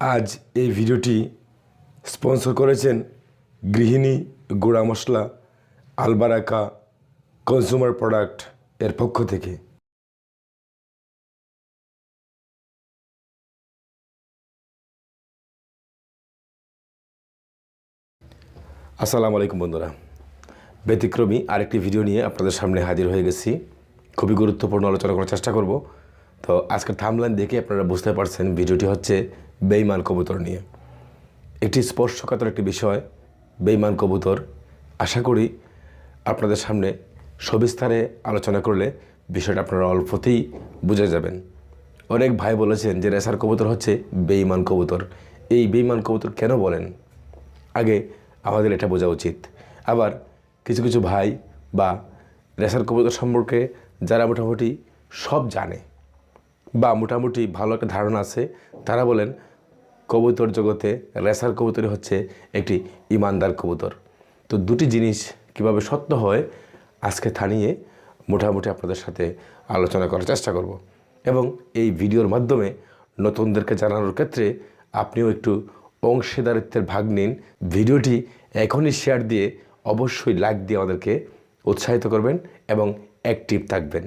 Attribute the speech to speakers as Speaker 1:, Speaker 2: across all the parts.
Speaker 1: আজ এই ভিডিওটি স্পন্সর করেছেন গৃহিণী গুঁড়া মশলা আলবারাকা কনজিউমার প্রোডাক্টের পক্ষ থেকে। আসসালামু আলাইকুম বন্ধুরা। ব্যতিক্রমী আরেকটি ভিডিও নিয়ে আপনাদের সামনে হাজির হয়ে গেছি। খুবই গুরুত্বপূর্ণ আলোচনা করার চেষ্টা করব। তো আজকের থামলাইন দেখে আপনারা বুঝতে পারছেন ভিডিওটি হচ্ছে বেইমান কবুতর নিয়ে। একটি স্পর্শকাতর একটি বিষয় বেইমান কবুতর। আশা করি আপনাদের সামনে সবিস্তারে আলোচনা করলে বিষয়টা আপনারা অল্পতেই বুঝে যাবেন। অনেক ভাই বলেছেন যে রেসার কবুতর হচ্ছে বেইমান কবুতর। এই বেইমান কবুতর কেন বলেন? আগে আমাদের এটা বোঝা উচিত। আবার কিছু কিছু ভাই বা রেসার কবুতর সম্পর্কে যারা মোটামুটি সব জানে বা মোটামুটি ভালো একটা ধারণা আছে, তারা বলেন কবুতর জগতে রেসার কবুতরই হচ্ছে একটি ইমানদার কবুতর। তো দুটি জিনিস কীভাবে সত্য হয় আজকে থানিয়ে মোটামুটি আপনাদের সাথে আলোচনা করার চেষ্টা করব এবং এই ভিডিওর মাধ্যমে নতুনদেরকে জানানোর ক্ষেত্রে আপনিও একটু অংশীদারিত্বের ভাগ নিন। ভিডিওটি এখনই শেয়ার দিয়ে অবশ্যই লাইক দিয়ে আমাদেরকে উৎসাহিত করবেন এবং অ্যাক্টিভ থাকবেন।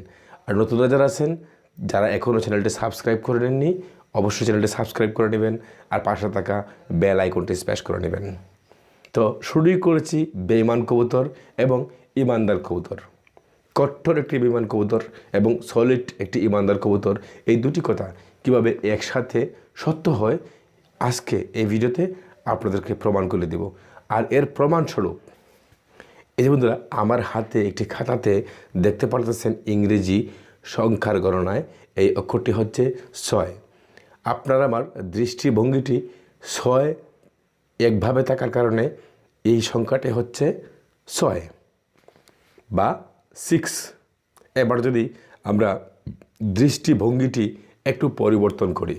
Speaker 1: আর নতুনরা যারা আছেন, যারা এখনও চ্যানেলটি সাবস্ক্রাইব করে নেননি অবশ্যই চ্যানেলটি সাবস্ক্রাইব করে নেবেন আর পাশে থাকা বেল আইকনটি স্প্যাশ করে নেবেন। তো শুরুই করেছি বেইমান কবুতর এবং ইমানদার কবুতর। কঠোর একটি বিমান কবুতর এবং সলিড একটি ইমানদার কবুতর। এই দুটি কথা কীভাবে একসাথে সত্য হয়, আজকে এই ভিডিওতে আপনাদেরকে প্রমাণ করে দেব। আর এর প্রমাণস্বরূপ, এই বন্ধুরা, আমার হাতে একটি খাতাতে দেখতে পারতেছেন ইংরেজি সংখ্যার গণনায়, এই অক্ষরটি হচ্ছে ছয়। আপনার আমার দৃষ্টিভঙ্গিটি ছয় একভাবে থাকার কারণে এই সংখ্যাটি হচ্ছে ছয় বা সিক্স এবার যদি আমরা দৃষ্টিভঙ্গিটি একটু পরিবর্তন করি,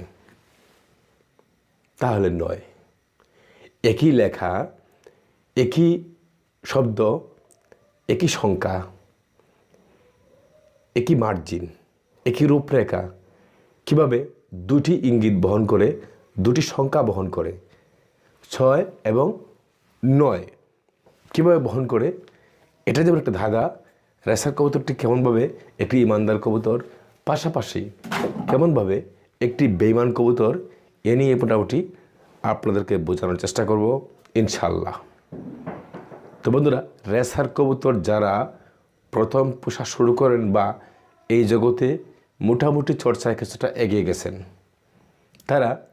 Speaker 1: তাহলে নয়। একই লেখা, একই শব্দ, একই সংখ্যা, একই মার্জিন একই রূপরেখা, কীভাবে দুটি ইঙ্গিত বহন করে, দুটি সংখ্যা বহন করে, ছয় এবং নয়। কীভাবে বহন করে? এটা যেমন একটা ধাঁধা, রেসার কবুতরটি কেমনভাবে একটি ইমানদার কবুতর, পাশাপাশি কেমনভাবে একটি বেইমান কবুতর, এ নিয়ে মোটামুটি আপনাদেরকে বোঝানোর চেষ্টা করব ইনশাল্লাহ তো বন্ধুরা, রেসার কবুতর যারা প্রথম পোষা শুরু করেন বা এই জগতে মোটামুটি চর্চায় কিছুটা এগিয়ে গেছেন। তারা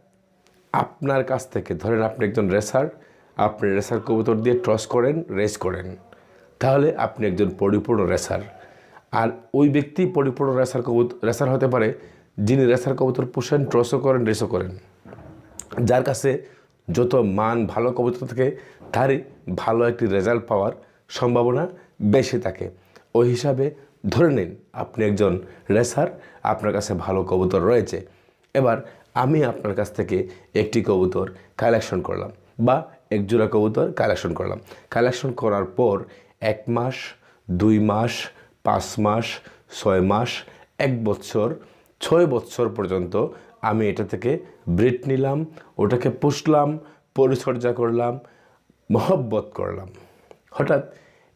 Speaker 1: আপনার কাছ থেকে, ধরেন আপনি একজন রেসার, আপনি রেসার কবুতর দিয়ে ট্রস করেন, রেস করেন। তাহলে আপনি একজন পরিপূর্ণ রেসার। আর ওই ব্যক্তি পরিপূর্ণ রেসার কবুতর রেসার হতে পারে যিনি রেসার কবুতর পোষেন, ট্রসও করেন, রেসও করেন। যার কাছে যত মান ভালো কবুতর থাকে, তারই ভালো একটি রেজাল্ট পাওয়ার সম্ভাবনা বেশি থাকে। ওই হিসাবে ধরে নিন আপনি একজন রেসার, আপনার কাছে ভালো কবুতর রয়েছে। এবার আমি আপনার কাছ থেকে একটি কবুতর কালেকশন করলাম বা এক জোড়া কবুতর কালেকশন করলাম। কালেকশন করার পর এক মাস, দুই মাস, পাঁচ মাস, ছয় মাস, এক বছর, ছয় বছর পর্যন্ত আমি এটা থেকে ব্রিড নিলাম, ওটাকে পুষলাম, পরিচর্যা করলাম, মহব্বত করলাম। হঠাৎ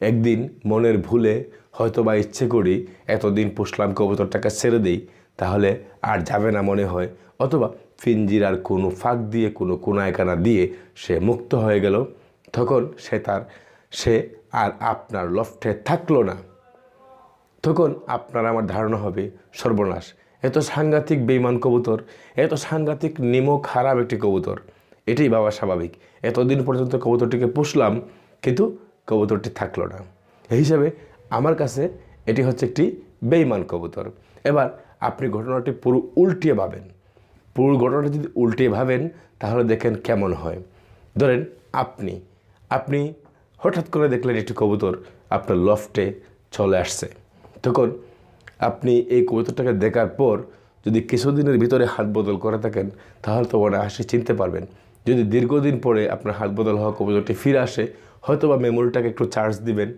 Speaker 1: একদিন মনের ভুলে হয়তো বা ইচ্ছে করি এতদিন পুষলাম কবুতরটাকে ছেড়ে দিই, তাহলে আর যাবে না মনে হয়। অথবা ফিঞ্জির আর কোনো ফাঁক দিয়ে, কোনো কোনায়কানা দিয়ে সে মুক্ত হয়ে গেল। তখন সে তার, সে আর আপনার লফটে থাকল না। তখন আপনার আমার ধারণা হবে, সর্বনাশ। এত সাংঘাতিক বেইমান কবুতর, এত সাংঘাতিক নিমক খারাপ একটি কবুতর। এটাই বাবা স্বাভাবিক। এতদিন পর্যন্ত কবুতরটিকে পুষলাম, কিন্তু কবুতরটি থাকল না। এই হিসাবে আমার কাছে এটি হচ্ছে একটি বেইমান কবুতর। এবার আপনি ঘটনাটি পুরো উল্টিয়ে ভাবেন। পুরো ঘটনাটি যদি উল্টিয়ে ভাবেন, তাহলে দেখেন কেমন হয়। ধরেন আপনি আপনি হঠাৎ করে দেখলেন একটি কবুতর আপনার লফটে চলে আসছে। তখন আপনি এই কবুতরটাকে দেখার পর যদি কিছুদিনের ভিতরে হাত বদল করে থাকেন, তাহলে তো আসে চিনতে পারবেন। যদি দীর্ঘদিন পরে আপনার হাত বদল হওয়া কবুতরটি ফিরে আসে হয়তো বা মেমোরিটাকে একটু চার্জ দিবেন,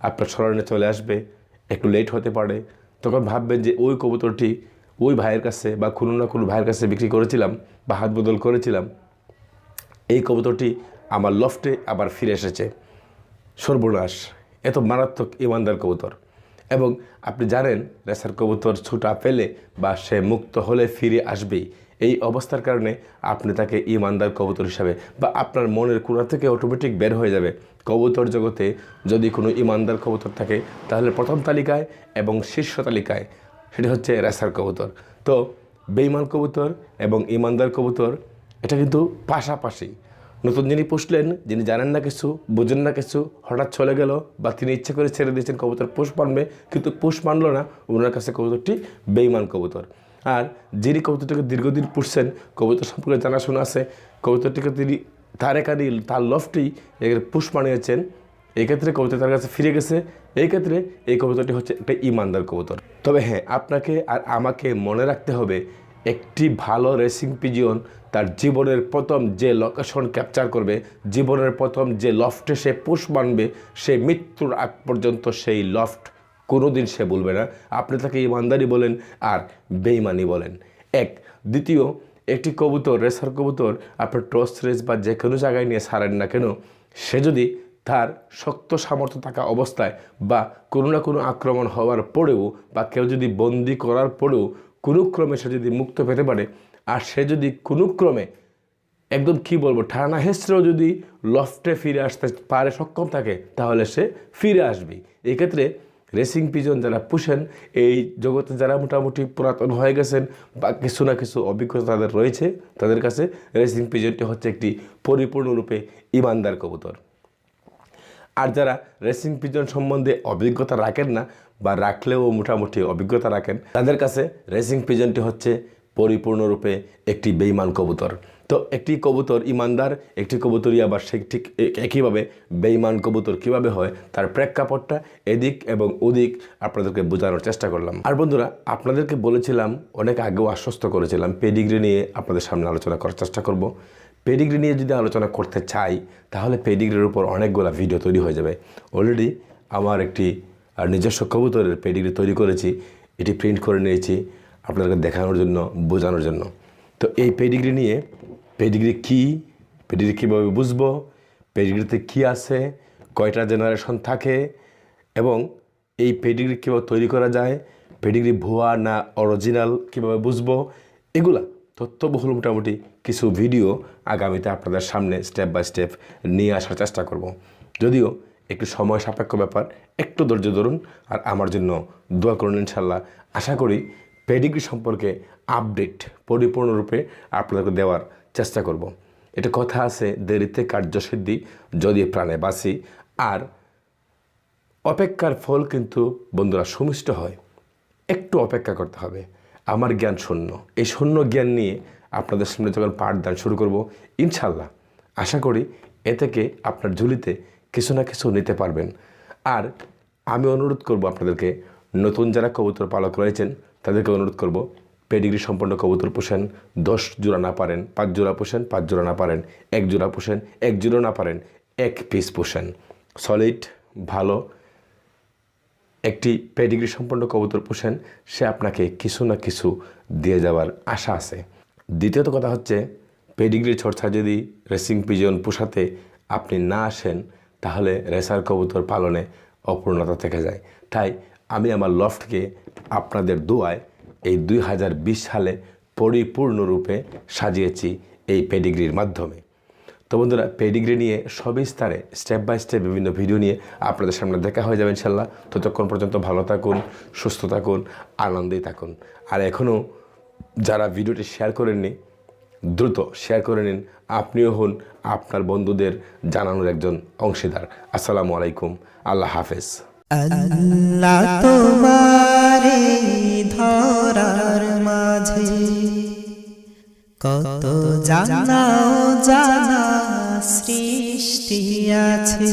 Speaker 1: আপনার স্মরণে চলে আসবে, একটু লেট হতে পারে। তখন ভাববেন যে ওই কবুতরটি ওই ভাইয়ের কাছে বা কোনো না কোনো ভাইয়ের কাছে বিক্রি করেছিলাম বা হাত বদল করেছিলাম। এই কবুতরটি আমার লফটে আবার ফিরে এসেছে। সর্বনাশ এত মারাত্মক ইমানদার কবুতর। এবং আপনি জানেন, রেসার কবুতর ছুটা পেলে বা সে মুক্ত হলে ফিরে আসবেই। এই অবস্থার কারণে আপনি তাকে ইমানদার কবুতর হিসাবে বা আপনার মনের কোণা থেকে অটোমেটিক বের হয়ে যাবে। কবুতর জগতে যদি কোনো ইমানদার কবুতর থাকে, তাহলে প্রথম তালিকায় এবং শীর্ষ তালিকায় সেটি হচ্ছে রেসার কবুতর। তো বেইমান কবুতর এবং ইমানদার কবুতর, এটা কিন্তু পাশাপাশি। নতুন যিনি পুষলেন, যিনি জানেন না কিছু, বোঝেন না কিছু, হঠাৎ চলে গেল বা তিনি ইচ্ছে করে ছেড়ে দিয়েছেন কবুতর পোষ মানবে, কিন্তু পোষ মানলো না ওনার কাছে কবুতরটি বেইমান কবুতর। আর যিনি কবুতরটিকে দীর্ঘদিন পুষছেন কবুতর সম্পর্কে জানাশোনা আছে কবুতরটিকে তিনি তার একারই তার লফটি এর পুষ মানিয়েছেন এক্ষেত্রে ক্ষেত্রে কবুতর তার কাছে ফিরে গেছে। এই ক্ষেত্রে এই কবুতরটি হচ্ছে একটা ইমানদার কবুতর। তবে হ্যাঁ আপনাকে আর আমাকে মনে রাখতে হবে, একটি ভালো রেসিং পিজিয়ন তার জীবনের প্রথম যে লোকেশন ক্যাপচার করবে, জীবনের প্রথম যে লফটে সে পুষ মানবে সে মৃত্যুর আগ পর্যন্ত সেই লফট কোনোদিন সে বলবে না। আপনি তাকে ইমানদারি বলেন আর বেইমানি বলেন। এক। দ্বিতীয়, একটি কবুতর, রেসার কবুতর আপনার টস রেস বা যে কোনো জায়গায় নিয়ে সারেন না কেন? সে যদি তার শক্ত সামর্থ্য থাকা অবস্থায় বা কোনো না কোনো আক্রমণ হওয়ার পরেও বা কেউ যদি বন্দি করার পরেও কোনো ক্রমে সে যদি মুক্ত পেতে পারে আর সে যদি কোনো ক্রমে একদম কি বলব ঠানা হেসড়েও যদি লফটে ফিরে আসতে পারে, সক্ষম থাকে, তাহলে সে ফিরে আসবে এই ক্ষেত্রে রেসিং পিজন যারা পুষেন, এই জগতে যারা মোটামুটি পুরাতন হয়ে গেছেন বা কিছু না কিছু অভিজ্ঞতা তাদের রয়েছে, তাদের কাছে রেসিং পিজনটি হচ্ছে একটি পরিপূর্ণরূপে ইমানদার কবুতর। আর যারা রেসিং পিজন সম্বন্ধে অভিজ্ঞতা রাখেন না বা রাখলেও মোটামুটি অভিজ্ঞতা রাখেন, তাদের কাছে রেসিং পিজনটি হচ্ছে পরিপূর্ণরূপে একটি বেইমান কবুতর। তো একটি কবুতর ইমানদার, একটি কবুতরই আবার সে ঠিক একইভাবে বেইমান কবুতর কীভাবে হয় তার প্রেক্ষাপটটা এদিক এবং ওদিক আপনাদেরকে বোঝানোর চেষ্টা করলাম। আর বন্ধুরা, আপনাদেরকে বলেছিলাম, অনেক আগেও আশ্বস্ত করেছিলাম, পেডিগ্রি নিয়ে আপনাদের সামনে আলোচনা করার চেষ্টা করব। পেডিগ্রি নিয়ে যদি আলোচনা করতে চাই, তাহলে পেডিগ্রির উপর অনেকগুলো ভিডিও তৈরি হয়ে যাবে। অলরেডি আমার একটি আর নিজস্ব কবুতরের পেডিগ্রি তৈরি করেছি, এটি প্রিন্ট করে নিয়েছি। আপনাদেরকে দেখানোর জন্য, বোঝানোর জন্য। তো এই পেডিগ্রি নিয়ে পেডিগ্রি কী পেডিগ্রি কীভাবে বুঝব পেডিগ্রিতে কী আছে, কয়টা জেনারেশন থাকে, এবং এই পেডিগ্রি কীভাবে তৈরি করা যায় পেডিগ্রি ভুয়া না অরিজিনাল কীভাবে বুঝব, এগুলা তথ্যবহুল মোটামুটি কিছু ভিডিও আগামীতে আপনাদের সামনে স্টেপ বাই স্টেপ নিয়ে আসার চেষ্টা করব। যদিও একটু সময় সাপেক্ষ ব্যাপার, একটু ধৈর্য ধরুন, আর আমার জন্য দোয়া করুন ইনশাল্লাহ আশা করি পেডিগ্রি সম্পর্কে আপডেট পরিপূর্ণরূপে আপনাদেরকে দেওয়ার চেষ্টা করব। এটা কথা আছে, দেরিতে কার্যসিদ্ধি যদি প্রাণে বাঁচি, আর অপেক্ষার ফল কিন্তু বন্ধুরা সুমিষ্ট হয়। একটু অপেক্ষা করতে হবে। আমার জ্ঞান শূন্য। এই শূন্য জ্ঞান নিয়ে আপনাদের সামনে যখন পাঠদান শুরু করব ইনশাল্লাহ আশা করি এ থেকে আপনার ঝুলিতে কিছু না কিছু নিতে পারবেন। আর আমি অনুরোধ করব আপনাদেরকে নতুন যারা কবুতর পালক রয়েছেন, তাদেরকে অনুরোধ করব, পেডিগ্রি সম্পন্ন কবুতর পোষেন, দশ জোড়া না পারেন, পাঁচ জোড়া পোষেন, পাঁচ জোড়া না পারেন, এক জোড়া পোষেন, এক জোড়া না পারেন, এক পিস পোষেন। সলিড ভালো। একটি পেডিগ্রি সম্পন্ন কবুতর পোষেন, সে আপনাকে কিছু না কিছু দিয়ে যাওয়ার আশা আছে। দ্বিতীয়ত কথা হচ্ছে, পেডিগ্রি চর্চা যদি রেসিং পিজন পোষাতে আপনি না আসেন, তাহলে রেসার কবুতর পালনে অপূর্ণতা থেকে যায়। তাই আমি আমার লফটকে আপনাদের দোয়ায় এই দুই হাজার বিশ সালে পরিপূর্ণরূপে সাজিয়েছি এই পেডিগ্রির মাধ্যমে। তো বন্ধুরা, পেডিগ্রি নিয়ে সবিস্তারে স্টেপ বাই স্টেপ বিভিন্ন ভিডিও নিয়ে আপনাদের সামনে দেখা হয়ে যাবে ইনশাল্লাহ। ততক্ষণ পর্যন্ত ভালো থাকুন, সুস্থ থাকুন আনন্দেই থাকুন। আর এখনও যারা ভিডিওটি শেয়ার করেননি, দ্রুত শেয়ার করে নিন। আপনিও হন আপনার বন্ধুদের জানানোর একজন অংশীদার। আসসালামু আলাইকুম। আল্লাহ হাফেজ।
Speaker 2: আল্লাহ তোমারে ধরার মাঝে কত জানা জানা সৃষ্টি আছে।